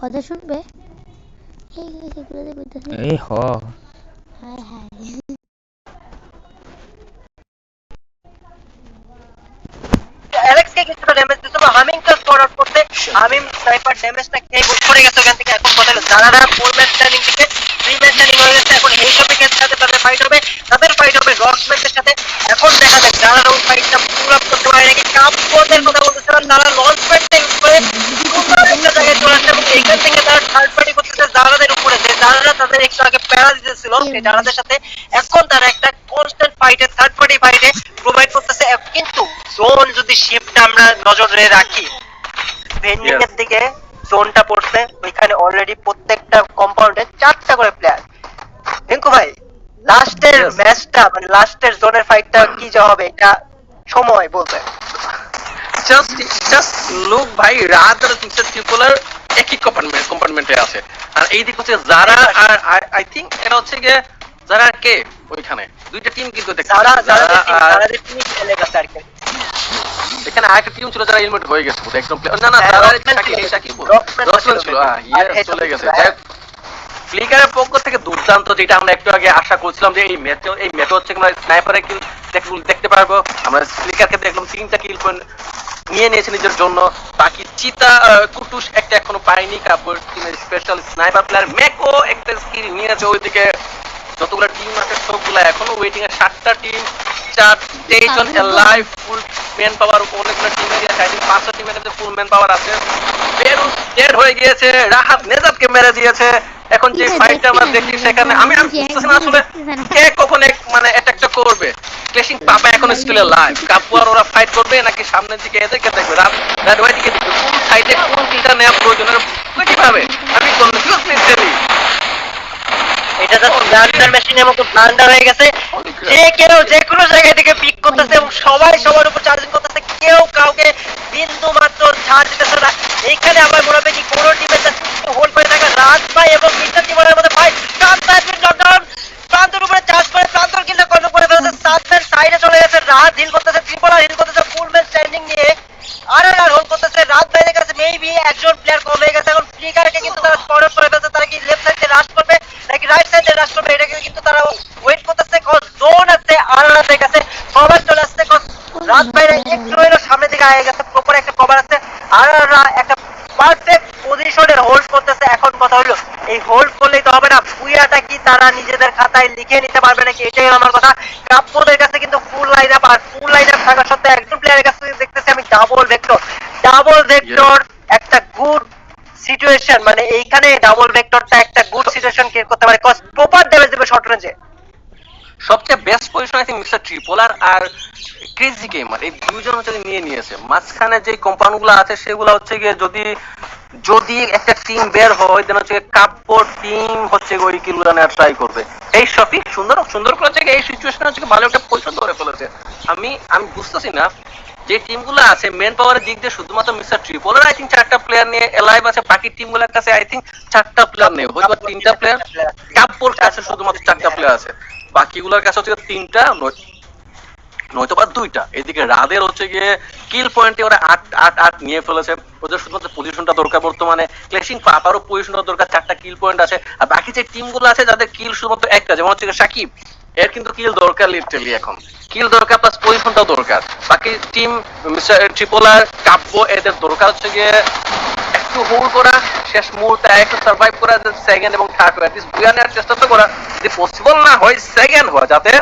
কথা শুনবে? এই হ। হায় হায়। অ্যালেক্সকে কিছুটা ড্যামেজ আউট করতে হামিম স্নাইপার ড্যামেজটা খেয়ে গোল করে গেছে ওখান থেকে। এখন কথা হলো যারা ফোর ম্যাচ স্ট্যান্ডিং থেকে থ্রি ম্যাচ স্ট্যান্ডিং হয়ে গেছে এখন এই টপিকের সাথে তাদের ফাইট হবে। তাদের ফাইট হবে রকম্যানের সাথে এখন দেখা যাক যারা ওই ফাইটটা পুল আপ করতে পারে নাকি কাপদের কথা বলতেছিলাম তারা লঞ্চ প্যাডটা ইউজ করে সুন্দর একটা জায়গায় চলে আসছে এবং এইখান থেকে তারা থার্ড পার্টি করতেছে জারাদের উপরে যে জারারা তাদের একটু আগে দিতেছিল সেই জারাদের সাথে এখন তারা একটা কনস্ট্যান্ট ফাইটে থার্ড পার্টি ফাইটে প্রোভাইড করতেছে। কিন্তু জোন যদি শিফটটা আমরা নজরে রাখি ভেন্ডিং এর দিকে জোনটা পড়ছে ওইখানে অলরেডি প্রত্যেকটা কম্পাউন্ডে চারটা করে প্লেয়ার রিঙ্কু ভাই লাস্টের ম্যাচটা মানে লাস্টের জোনের ফাইটটা কি যে হবে এটা সময় বলবে জাস্ট জাস্ট লোক ভাই রাত আর মিস্টার ট্রিপলার একই কম্পার্টমেন্ট কম্পার্টমেন্টে আছে আর এই দিক হচ্ছে যারা আর আই থিংক এটা হচ্ছে গিয়ে যারা কে ওইখানে দুইটা টিম কিন্তু যারা যারা যারা টিম খেলে গেছে আর কি এখানে আরেকটা টিম ছিল যারা এলিমিনেট হয়ে গেছে একদম না না হ্যাঁ, ছিল। রসমান ছিল। ছিল হ্যাঁ ইয়ে চলে গেছে। ফ্লিকারের পক্ষ থেকে দুর্দান্ত যেটা আমরা একটু আগে আশা করছিলাম যে এই ম্যাচে এই ম্যাচে হচ্ছে আমরা স্নাইপারে কিল দেখতে পারব আমরা ফ্লিকারকে দেখলাম তিনটা কিল পয়েন্ট নিয়ে নিয়েছে নিজের জন্য। বাকি চিতা কুটুস একটা এখনও পায়নি। কাপড় টিমের স্পেশাল স্নাইপার প্লেয়ার মেকো একটা স্কিল নিয়েছে ওইদিকে। যতগুলো টিম আছে সবগুলো এখনও ওয়েটিং এর সাতটা টিম চার তেইশ জন লাইভ ফুল ম্যান পাওয়ার অনেকগুলো আছে। আই থিঙ্ক পাঁচটা টিমের কাছে ফুল ম্যান পাওয়ার আছে। বেরুস ডেড হয়ে গিয়েছে। রাহাত নেজাতকে মেরে দিয়েছে। এখন যে ফাইটটা আমরা দেখি সেখানে আমি আমি বুঝতেছি না আসলে। কে কখন এক- মানে অ্যাটাকটা করবে। ক্লেশিং পাপা এখন স্টিল লাইভ কাপু আর ওরা ফাইট করবে নাকি সামনের দিকে এদেরকে দেখবে? রাত ওই দিকে দেখবে। কোন সাইডে কোন কিলটা নেওয়া প্রয়োজন? কীভাবে? আমি কনফিউজ লিটারালি এটা তো ব্লান্ডার মেশিনের মতো ব্লান্ডার হয়ে গেছে। যে কেউ যে কোনো জায়গা থেকে পিক করতেছে এবং সবাই সবার উপর চার্জিং করতেছে, কেউ কাউকে বিন্দু মাত্র ছাড় দিতেছে না। এইখানে আমার মনে হবে কি কোনো টিমের হোল্ড করে থাকা রাজ ভাই এবং মিস্টার জীবনের মধ্যে ভাই প্রান্ত একদিন লকডাউন প্রান্তের উপরে চার্জ করে প্রান্তর কিন্তু কন্ট্রোল করে ফেলেছে সাতদের সাইডে চলে গেছে, রাত হিল করতেছে ত্রিপুরা হিল করতেছে ফুল ম্যাচ স্ট্যান্ডিং নিয়ে। আর আর হোল্ড করতেছে, রাত বাইরে কাছে মেবি একজন প্লেয়ার কম হয়ে গেছে। এখন ফ্লিকারকে কিন্তু তারা স্পট করে ফেলছে, তারা কি লেফট সাইডে রাশ করবে, নাকি রাইট সাইডে রাশ করবে, এটাকে কিন্তু তারা ওয়েট করতেছে কজ জোন আছে আর আর কাছে কভার চলে আসছে কজ রাত বাইরে একটু হইল সামনে দিকে আগে গেছে প্রপার একটা কভার আছে। আর একটা পারফেক্ট পজিশনে হোল্ড করতেছে, এখন কথা হলো, এই হোল্ড করলেই তো হবে না পুইয়াটা কি তারা নিজেদের খাতায় লিখে নিতে পারবে নাকি? এটাই আমার কথা। কাপ্যদের কাছে কিন্তু ফুল লাইন আপ আর ফুল লাইন আপ থাকা সত্ত্বেও একজন প্লেয়ারের কাছে দেখতেছি আমি ডাবল ভেক্টর ডাবল ভেক্টর একটা গুড সিচুয়েশন মানে এইখানে ডাবল ভেক্টরটা একটা গুড সিচুয়েশন ক্রিয়েট করতে পারে। কজ প্রপার ড্যামেজ দেবে শর্ট রেঞ্জে সবচেয়ে best position I think mister Tripolar R crazy gamer এই দুইজন হচ্ছে নিয়ে নিয়েছে। মাঝখানে যে কোম্পানি গুলো আছে, সেগুলো হচ্ছে গিয়ে যদি যদি একটা টিম বের হয় দেন হচ্ছে কাপড় টিম হচ্ছে ওই কিলো নেওয়ার ট্রাই করবে। এই সবই সুন্দর সুন্দর করে হচ্ছে এই সিচুয়েশনে হচ্ছে ভালো একটা পজিশন ধরে ফেলেছে। আমি আমি বুঝতেছি না যে টিমগুলো আছে মেন পাওয়ারের দিক দিয়ে শুধুমাত্র মিস্টার ট্রিপোলার আই থিঙ্ক চারটা প্লেয়ার নিয়ে এলাইভ আছে, বাকি টিমগুলোর কাছে আই থিঙ্ক চারটা প্লেয়ার নেই, হয়তো তিনটা প্লেয়ার কাপড় কাছে শুধুমাত্র চারটা প্লেয়ার আছে, বাকিগুলোর কাছে হচ্ছে তিনটা নয়তো বা দুইটা। এদিকে রাদের হচ্ছে গিয়ে কিল পয়েন্টে ওরা আট আট আট নিয়ে ফেলেছে। ওদের শুধুমাত্র পজিশনটা দরকার বর্তমানে। ক্লেশিং পাপারও পজিশনটা দরকার। চারটা কিল পয়েন্ট আছে। আর বাকি যে টিমগুলো আছে, যাদের কিল শুধুমাত্র একটা, যেমন হচ্ছে সাকিব, এর কিন্তু কিল দরকার লিটারালি এখন। কিল দরকার প্লাস পজিশনটাও দরকার। বাকি টিম ট্রিপোলার কাব্য, এদের দরকার হচ্ছে গিয়ে একটু হোল্ড করা, শেষ মুহূর্তে একটু সার্ভাইভ করা সেকেন্ড এবং থার্ড অ্যাটলিস্ট বুয়া নেওয়ার চেষ্টা তো করা। যদি পসিবল না হয় সেকেন্ড হয়, যাতে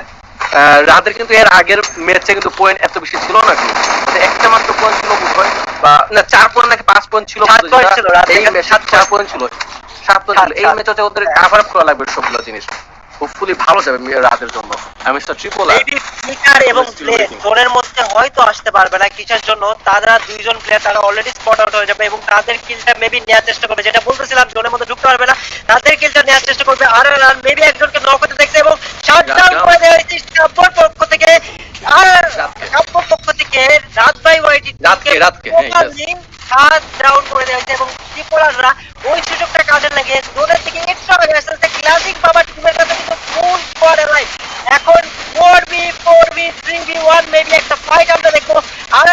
রাদের কিন্তু এর আগের ম্যাচে কিন্তু পয়েন্ট এত বেশি ছিল না কিন্তু। একটা মাত্র পয়েন্ট ছিল হয় বা না চার পয়েন্ট নাকি পাঁচ পয়েন্ট ছিল সাত পয়েন্ট যেটা ছিল, রাদের এই ম্যাচে সাত চার পয়েন্ট ছিল সাত পয়েন্ট ছিল। এই ম্যাচে ওদের কাভার আপ করা লাগবে সবগুলো জিনিস। হোপফুলি ভালো যাবে রাদের জন্য। আমি মিস্টার ট্রিপল মেবি ফ্লিকার এবং Still প্লে জোনের মধ্যে হয়তো আসতে পারবে না কিসের জন্য। তারা দুইজন প্লেয়ার তারা অলরেডি স্পট আউট হয়ে যাবে এবং তাদের কিলটা মেবি নেওয়ার চেষ্টা করবে। যেটা বলতেছিলাম জোনের মধ্যে ঢুকতে পারবে না। তাদের কিলটা নেওয়ার চেষ্টা করবে আর আর মেবি একজনকে নক হতে দেখছে এবং শাটডাউন করে দেওয়া হয়েছে কাব্যর পক্ষ থেকে। আর। কাব্যর পক্ষ থেকে রাত ভাই ওয়াইটি রাতকে, রাতকে, হ্যাঁ, সাত ডাউন করে দেওয়া হয়েছে এবং ত্রিপুরাররা ওই সুযোগটা কাজে লাগিয়ে জোনের থেকে একটু আগে আসতে ক্লাসিক বাবা টিমের কাছে কিন্তু ফুল স্কোয়াড এলাই এখন four B four B three B one maybe একটা ফাইট আমরা দেখব আর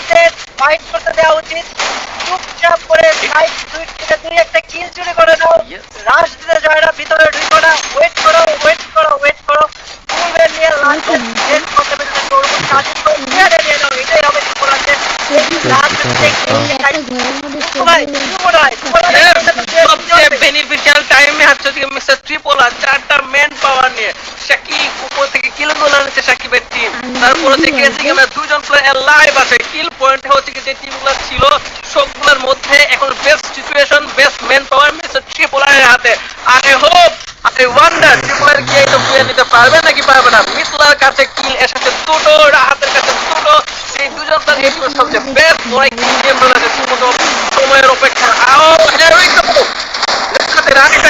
সিঙ্গেল একটা কম্পাউন্ডে হোল্ড করতেছে হোল্ড করে থাকা উচিত। মনে হয়. চুপচাপ করে সাইড দুই থেকে দুই একটা কিল চুরি করে নাও. রাশ দিতে যায় না ভিতরে ঢুকো না। ওয়েট করো ওয়েট করো ওয়েট করো। ফুলবে নিয়ে লাস্টে ডেট করতে পেরেছে করব কাজে করে নিয়ে নিয়ে নাও এটাই হবে ত্রিপুরাতে লাস্ট মধ্যে ভাই ত্রিপুরায় সবচেয়ে বেনিফিশিয়াল টাইমে হচ্ছে যে মিস্টার ত্রিপোলা চারটা ম্যান পাওয়ার নিয়ে সাকিব উপর থেকে কিলগুলো আনছে সাকিবের টিম তারপরে থেকে ক্রেজি গেমের দুজন প্লেয়ার লাইভ আছে। কিল পয়েন্ট হচ্ছে যে টিমগুলো ছিল সবগুলোর মধ্যে এখন best situation best man power mister Tripolar হাতে। I hope I wonder Tripolar কি এই তো ফিরে নিতে পারবে নাকি পারবে না? মিসলার কাছে কিল এসেছে দুটো রাহাতের কাছে দুটো। সেই দুজন প্লেয়ার এই সবচেয়ে বেস্ট ওরাই কিল গেম দুটো সময়ের অপেক্ষা আও here είχα τεράστια